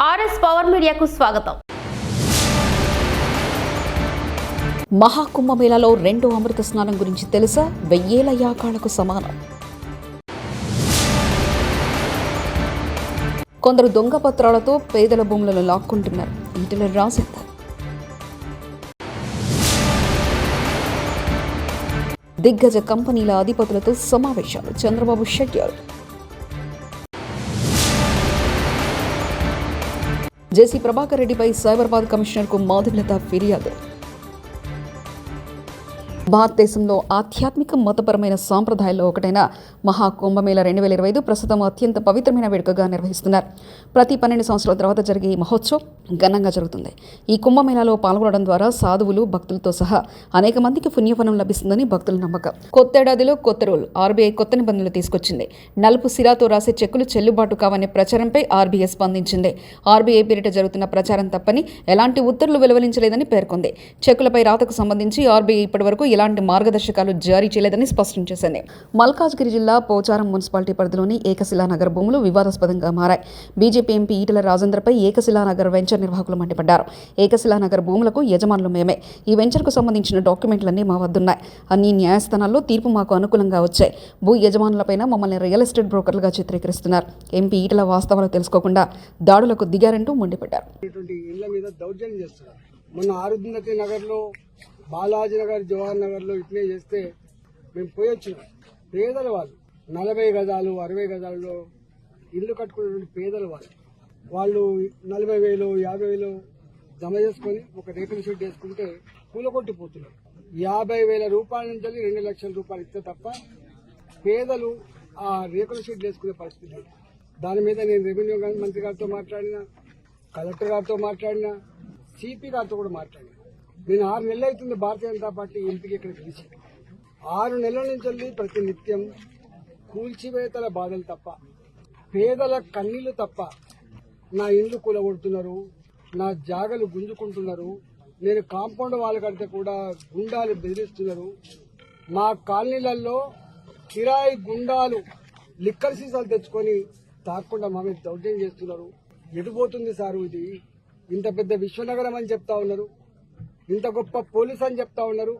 RS power మీడియాకు స్వాగతం. మహాకుంభమేళాలో రెండో అమృత స్నానం గురించి తెలుసా? వెయ్యేల యాకాలకు సమానం. కొందరు దొంగ పత్రాలతో పేదల భూములను లాక్కుంటున్నారు. ఈటల రాజేందర్ దిగ్గజ కంపెనీల అధిపతులతో సమావేశాలు. చంద్రబాబు షెడ్యూల్. జేసీ ప్రభాకర్ రెడ్డిపై సైబరాబాద్ కమిషనర్కు మాధవిలత ఫిర్యాదు భారతదేశంలో ఆధ్యాత్మిక మతపరమైన సాంప్రదాయాల్లో ఒకటైన మహాకుంభమేళ రెండు వేల ఇరవై ఐదు ప్రస్తుతం అత్యంత పవిత్రమైన వేడుకగా నిర్వహిస్తున్నారు. ప్రతి పన్నెండు సంవత్సరాల తర్వాత జరిగే ఈ మహోత్సవం ఘనంగా జరుగుతుంది. ఈ కుంభమేళాలో పాల్గొనడం ద్వారా సాధువులు భక్తులతో సహా అనేక మందికి పుణ్యఫలం లభిస్తుందని భక్తుల నమ్మకం. కొత్తేడాదిలో కొత్త రూల్ ఆర్బీఐ కొత్త నిబంధనలు తీసుకొచ్చింది. నలుపు సిరాతో రాసే చెక్కులు చెల్లుబాటు కావనే ప్రచారంపై ఆర్బీఐ స్పందించింది. ఆర్బీఐ పేరిట జరుగుతున్న ప్రచారం తప్పని ఎలాంటి ఉత్తర్వులు వెలువరించలేదని పేర్కొంది. చెక్కులపై రాతకు సంబంధించి ఆర్బీఐ ఇప్పటివరకు ఎలాంటి మార్గదర్శకాలు జారీ చేయలేదని స్పష్టం చేసింది. మల్కాజ్గిరి జిల్లా పోచారం మున్సిపాలిటీ పరిధిలోని ఏకశిలా నగర్ భూములు వివాదాస్పదంగా మారాయి. బీజేపీ ఎంపీ ఈటల రాజేందర్పై ఏకశిలా నగర్ వెంచర్ నిర్వాహకులు మండిపడ్డారు. ఏకశిలా నగర్ భూములకు యజమానులు మేమే. ఈ వెంచర్కు సంబంధించిన డాక్యుమెంట్లన్నీ మా వద్దున్నాయి. అన్ని న్యాయస్థానాల్లో తీర్పు మాకు అనుకూలంగా వచ్చాయి. భూ యజమానులపైన మమ్మల్ని రియల్ ఎస్టేట్ బ్రోకర్లుగా చిత్రీకరిస్తున్నారు. ఎంపీ ఈటల వాస్తవాలు తెలుసుకోకుండా దాడులకు దిగారంటూ మండిపడ్డారు. చేస్తున్నారు. మొన్న నగర్లో బాలాజీ నగర్ జవహర్ నగర్లో ఇట్లే చేస్తే మేము పోయి వచ్చినాం. పేదల వాళ్ళు. నలభై గజాలు అరవై గజాల్లో ఇల్లు కట్టుకున్నటువంటి పేదల వాళ్ళు. వాళ్ళు నలభై వేలు యాభై వేలు జమ చేసుకొని ఒక రేకుల షెడ్ వేసుకుంటే పూల కొట్టిపోతున్నారు యాభై వేల రూపాయల నుంచి రెండు లక్షల రూపాయలు ఇస్తే తప్ప పేదలు ఆ రేకుల షెడ్ వేసుకునే పరిస్థితి లేదు. దాని మీద నేను రెవెన్యూ మంత్రి గారితో మాట్లాడినా కలెక్టర్ గారితో మాట్లాడినా సిపి గారితో కూడా మాట్లాడినా. నేను ఆరు నెలలు అవుతుంది భారతీయ జనతా పార్టీ ఎంపీకి ఇక్కడ పిలిచి ఆరు నెలల నుంచి వెళ్ళి ప్రతి నిత్యం కూల్చివేతల బాధలు తప్ప పేదల కన్నీళ్ళు తప్ప నా ఇండ్లు కూలగొడుతున్నారు నా జాగలు గుంజుకుంటున్నారు నేను కాంపౌండ్ వాళ్ళు కడితే కూడా గుండాలు బెదిరిస్తున్నారు. మా కాలనీలలో కిరాయి గుండాలు లిక్కర్ సీసాలు తెచ్చుకొని తాకుండా మా మీద దౌర్జన్యం చేస్తున్నారు. ఎటుపోతుంది సారు ఇది? ఇంత పెద్ద విశ్వనగరం అని చెప్తా ఉన్నారు. ఇంత గొప్ప పోలీస్ అని చెప్తా ఉన్నారు.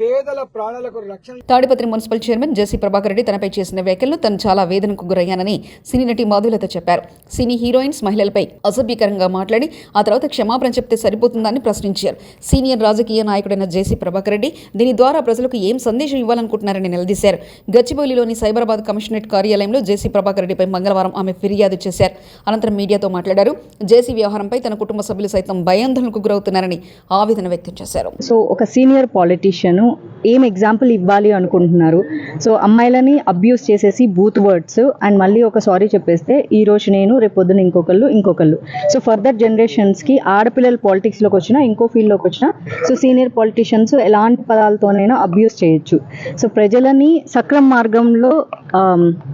పేదల ప్రాణాలకు రక్షణ Tadipatri municipal chairman JC Prabhakar Reddy తనపై చేసిన వ్యాఖ్యలను తను చాలా వేదనకు గురయ్యానని సినీ నటి మాధులత చెప్పారు. సినీ హీరోయిన్స్ మహిళలపై అసభ్యకరంగా మాట్లాడి ఆ తర్వాత క్షమాపణ చెప్తే సరిపోతుందని ప్రశ్నించారు. సీనియర్ రాజకీయ నాయకుడైన జేసీ ప్రభాకర్ రెడ్డి దీని ద్వారా ప్రజలకు ఏం సందేశం ఇవ్వాలనుకుంటున్నారని నిలదీశారు. గచ్చిబౌలిలోని సైబరాబాద్ కమిషనరేట్ కార్యాలయంలో జేసీ ప్రభాకర్ రెడ్డిపై మంగళవారం ఆమె ఫిర్యాదు చేశారు. అనంతరం మీడియాతో మాట్లాడారు. జేసీ వ్యవహారంపై తన కుటుంబ సభ్యులు సైతం భయాందోళనకు గురవుతున్నారని ఆవేదన వ్యక్తం చేశారు. సో ఒక సీనియర్ పాలిటీషియన్ ఏం ఎగ్జాంపుల్ ఇవ్వాలి అనుకుంటున్నారు? సో అమ్మాయిలని అబ్యూస్ చేసేసి బూత్ వర్డ్స్ అండ్ మళ్ళీ ఒక సారీ చెప్పేస్తే ఈ రోజు నేను రేపొద్దున ఇంకొకళ్ళు ఇంకొకళ్ళు. సో ఫర్దర్ జనరేషన్స్కి ఆడపిల్లలు పాలిటిక్స్లోకి వచ్చినా ఇంకో ఫీల్డ్లోకి వచ్చినా సో సీనియర్ పాలిటిషియన్స్ ఎలాంటి పదాలతోనైనా అబ్యూస్ చేయొచ్చు. సో ప్రజలని సక్రమ మార్గంలో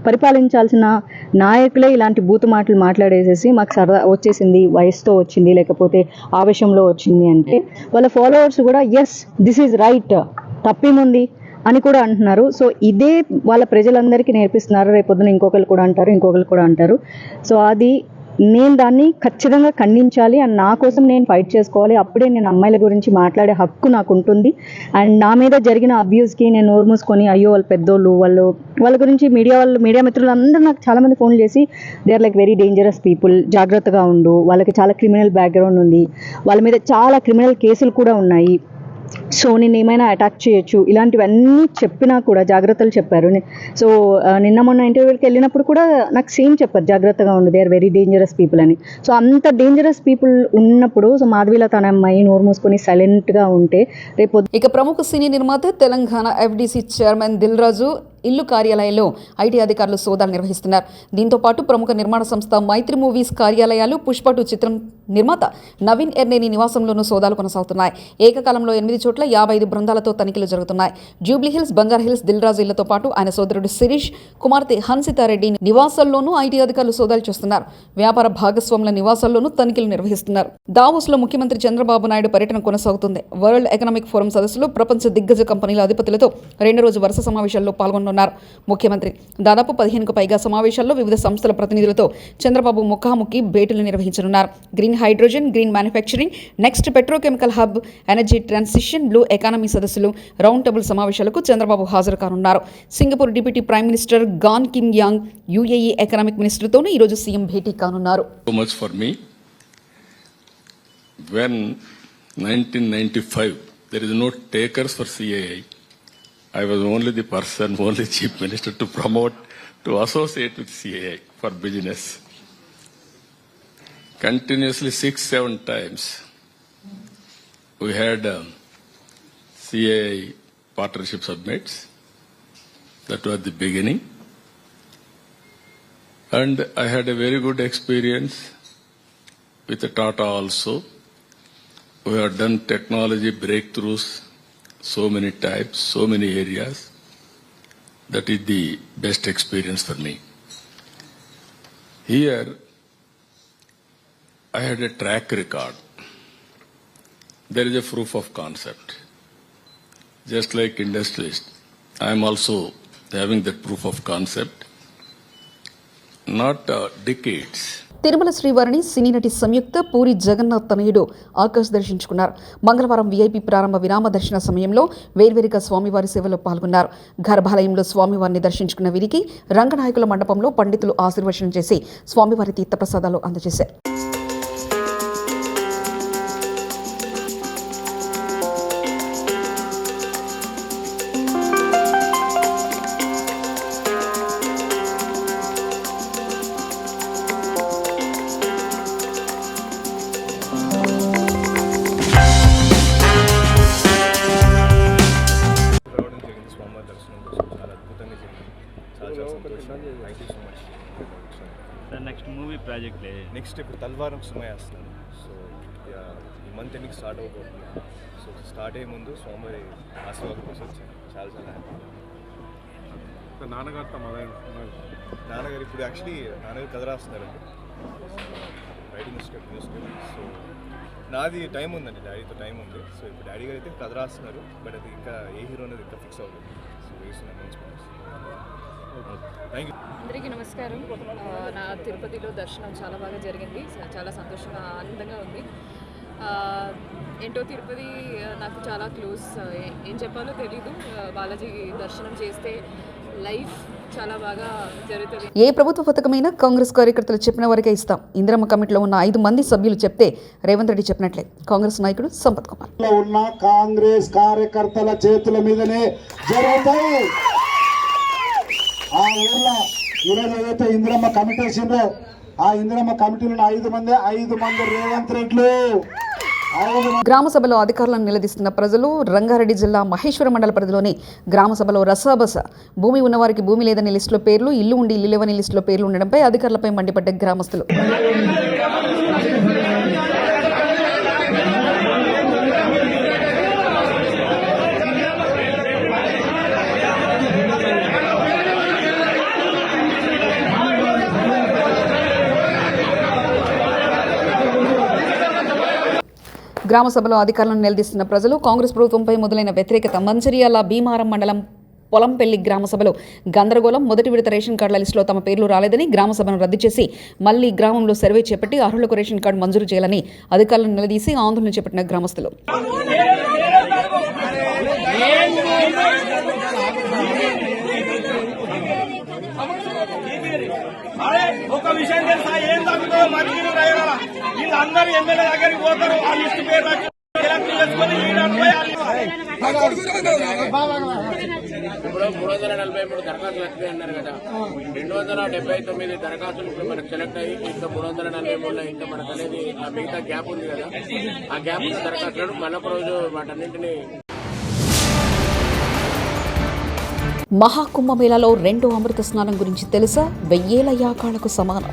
పరిపాలించాల్సిన నాయకులే ఇలాంటి బూతు మాటలు మాట్లాడేసేసి మాకు సరదా వచ్చేసింది వయసుతో వచ్చింది లేకపోతే ఆవేశంలో వచ్చింది అంటే వాళ్ళ ఫాలోవర్స్ కూడా ఎస్ దిస్ ఈజ్ రైట్ తప్పేముంది? అని కూడా అంటున్నారు. సో ఇదే వాళ్ళ ప్రజలందరికీ నేర్పిస్తున్నారు. రేపొద్దున ఇంకొకరు కూడా అంటారు ఇంకొకరు కూడా అంటారు. సో అది నేను దాన్ని ఖచ్చితంగా ఖండించాలి అండ్ నా కోసం నేను ఫైట్ చేసుకోవాలి. అప్పుడే నేను అమ్మాయిల గురించి మాట్లాడే హక్కు నాకు ఉంటుంది అండ్ నా మీద జరిగిన అబ్యూస్కి నేను నోరు మూసుకొని అయ్యో వాళ్ళు పెద్దోళ్ళు వాళ్ళు వాళ్ళ గురించి మీడియా వాళ్ళు మీడియా మిత్రులు అందరూ నాకు చాలామంది ఫోన్ చేసి they are like very dangerous people జాగ్రత్తగా ఉండు. వాళ్ళకి చాలా క్రిమినల్ బ్యాక్గ్రౌండ్ ఉంది. వాళ్ళ మీద చాలా క్రిమినల్ కేసులు కూడా ఉన్నాయి. సో నేను ఏమైనా అటాక్ చేయొచ్చు. ఇలాంటివన్నీ చెప్పినా కూడా జాగ్రత్తలు చెప్పారు. సో నిన్న మొన్న ఇంటర్వ్యూకి వెళ్ళినప్పుడు కూడా నాకు సేమ్ చెప్పారు. జాగ్రత్తగా ఉండు. They are very dangerous people అని. సో అంత డేంజరస్ పీపుల్ ఉన్నప్పుడు సో మాధవిల తన అమ్మాయి నోరు మూసుకొని సైలెంట్గా ఉంటే రేపు ఇక ప్రముఖ సినీ నిర్మాత తెలంగాణ ఎఫ్డీసీ చైర్మన్ దిల్ రాజు ఇల్లు కార్యాలయంలో ఐటీ అధికారులు సోదాలు నిర్వహిస్తున్నారు. దీంతో పాటు ప్రముఖ నిర్మాణ సంస్థ మైత్రి మూవీస్ కార్యాలయాలు పుష్పటు చిత్రం నిర్మాత నవీన్ ఎర్నేని నివాసంలోనూ సోదాలు కొనసాగుతున్నాయి. ఏకకాలంలో ఎనిమిది చోట్ల యాభై ఐదు బృందాలతో తనిఖీలు జరుగుతున్నాయి. జూబ్లీ హిల్స్ బంజార్ హిల్స్ దిల్ ఇళ్ళతో పాటు ఆయన సోదరుడు శిరీష్ కుమార్తె హన్సితారెడ్డి నివాసాల్లోనూ ఐటీ అధికారులు సోదాలు చేస్తున్నారు. వ్యాపార భాగస్వాముల నివాసాల్లోనూ తనిఖీలు నిర్వహిస్తున్నారు. దావోస్లో ముఖ్యమంత్రి చంద్రబాబు నాయుడు పర్యటన కొనసాగుతుంది. వరల్డ్ ఎకనామిక్ ఫోరం సదస్సులో ప్రపంచ దిగ్గజ కంపెనీల అధిపతులతో రెండు రోజు వరుస సమావేశాల్లో పాల్గొనున్నారు ముఖ్యమంత్రి దాదాపు పదిహేనుకు పైగా సమావేశాల్లో వివిధ సంస్థల ప్రతినిధులతో చంద్రబాబు ముఖాముఖి భేటీలు నిర్వహించనున్నారు. Green hydrogen green manufacturing next petrochemical hub energy transition blue economy సదస్సులు రౌండ్ టేబుల్ సమావేశాలకు చంద్రబాబు హాజరు కానున్నారు Singapore deputy prime minister Gan Kim Yong UAE economic మినిస్టర్తోనూ ఈరోజు సీఎం భేటీ కానున్నారు for me. When 1995, there is no takers for CAI. I was only the person, only chief minister to promote, to associate with CAI for business. Continuously six, seven times, we had um, CAI partnership submits. That was the beginning. And I had a very good experience with the Tata also. We have done technology breakthroughs so many types, so many areas. That is the best experience for me. Here, I had a track record. There is a proof of concept. Just like industrialist, I am also having that proof of concept. Not uh, decades. Tirumala శ్రీవారిని సినీ నటి సంయుక్త పూరి జగన్నాథ్ తనయుడు ఆకాష్ దర్శించుకున్నారు మంగళవారం VIP ప్రారంభ విరామ దర్శన సమయంలో వేర్వేరుగా స్వామివారి సేవలో పాల్గొన్నారు గర్భాలయంలో స్వామివారిని దర్శించుకున్న వీరికి రంగనాయకుల మండపంలో పండితులు ఆశీర్వచనం చేసి స్వామివారి తీర్థప్రసాదాలు అందజేశారు sir next movie project next ఇప్పుడు తల్వారం సుమయ వస్తున్నాను సో ఈ మంత్ ఎండింగ్ స్టార్ట్ అవబోతుంది సో స్టార్ట్ అయ్యే ముందు స్వామివారి ఆశీర్వాదం కోసం వచ్చాను. చాలా చాలా హ్యాపీ నాన్నగారితో మొదలైన నాన్నగారు ఇప్పుడు యాక్చువల్లీ నాన్నగారు కథ రాస్తున్నారండి. రైటింగ్ స్క్రిప్ట్ న్యూస్ సో నాది టైం ఉందండి డాడీతో టైం ఉంది. సో ఇప్పుడు డాడీ గారు అయితే కథ రాస్తున్నారు బట్ అది ఇంకా ఏ హీరో అనేది ఇంకా ఫిక్స్ అవ్వలేదు. సో వేస్తున్నాను మంచి అందరికీ నమస్కారం. నా తిరుపతిలో దర్శనం చాలా బాగా జరిగింది. చాలా సంతోషంగా ఆనందంగా ఉంది. ఏంటో తిరుపతి నాకు చాలా క్లోజ్. ఏ- చెప్పాలో తెలీదు. బాలాజీ దర్శనం చేస్తే లైఫ్ చాలా బాగా జరుగుతుంది. ఏ ప్రభుత్వ పథకమైనా కాంగ్రెస్ కార్యకర్తలు చెప్పిన వరకే ఇస్తాం. ఇందిరమ్మ కమిటీలో ఉన్న ఐదు మంది సభ్యులు చెప్తే రేవంత్ రెడ్డి చెప్పినట్లే. కాంగ్రెస్ నాయకుడు సంపత్ కుమార్. ఉన్న కాంగ్రెస్ కార్యకర్తల చేతుల మీదనే జరుగుతాయి. ఆ ఊర్లో ఈరోజు ఏదైతే ఇందిరమ్మ కమిటీ వేసిందో ఆ ఇందిరమ్మ కమిటీలో ఐదు మంది ఐదు మంది రేవంత్ రెడ్లు. గ్రామ సభలో అధికారులను నిలదీస్తున్న ప్రజలు రంగారెడ్డి జిల్లా మహేశ్వర మండల పరిధిలోని గ్రామ సభలో రసాబస. భూమి ఉన్నవారికి భూమి లేదని లిస్టులో పేర్లు ఇల్లు ఉండి ఇల్లు లేవని లిస్టులో పేర్లు ఉండడంపై అధికారులపై మండిపడ్డ గ్రామస్తులు. గ్రామ సభలో అధికారులను నిలదీస్తున్న ప్రజలు కాంగ్రెస్ ప్రభుత్వంపై మొదలైన వ్యతిరేకత మంచిర్యాల భీమారం మండలం పొలంపల్లి గ్రామ సభలో గందరగోళం మొదటి విడత రేషన్ కార్డుల లిస్టులో తమ పేర్లు రాలేదని గ్రామ సభను రద్దు చేసి మళ్ళీ గ్రామంలో సర్వే చేపట్టి అర్హులకు రేషన్ కార్డు మంజూరు చేయాలని అధికారులను నిలదీసి ఆందోళన చేపట్టిన గ్రామస్తులు అరే ఒక విషయం తెలుసా ఏం తగ్గుతుందో మంచినీళ్ళు రాయాల వీళ్ళందరూ ఎమ్మెల్యే దగ్గరికి పోతారు. ఆ లిస్ట్ పేరు ఇప్పుడు మూడు వందల నలభై మూడు దరఖాస్తులు వచ్చినాయి అన్నారు కదా. రెండు వందల డెబ్బై తొమ్మిది దరఖాస్తులు ఇప్పుడు మనకు సెలెక్ట్ అయ్యి ఇంకా మూడు వందల నలభై మూడులో ఇంకా మనకు అనేది ఆ మిగతా గ్యాప్ ఉంది కదా. ఆ గ్యాప్ ఉన్న దరఖాస్తులను మరొక రోజు వాటన్నింటినీ మహాకుంభమేళాలో రెండో అమృత స్నానం గురించి తెలుసా? వెయ్యేల యాకాళ్ళకు సమానం.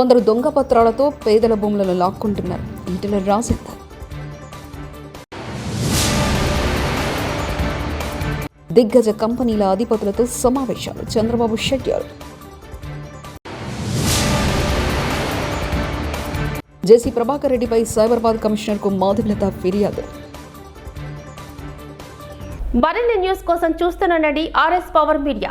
కొందరు దొంగ పత్రాలతో పేదల భూములను లాక్కుంటున్నారు. ఈటల రాజేందర్ దిగ్గజ కంపెనీల అధిపతులతో సమావేశాలు. చంద్రబాబు షెడ్యూల్. జేసీ ప్రభాకర్ రెడ్డిపై సైబరాబాద్ కమిషనర్కు మాధవిలత ఫిర్యాదు. మరిన్ని న్యూస్ కోసం చూస్తున్నానండి ఆర్ఎస్ పవర్ మీడియా.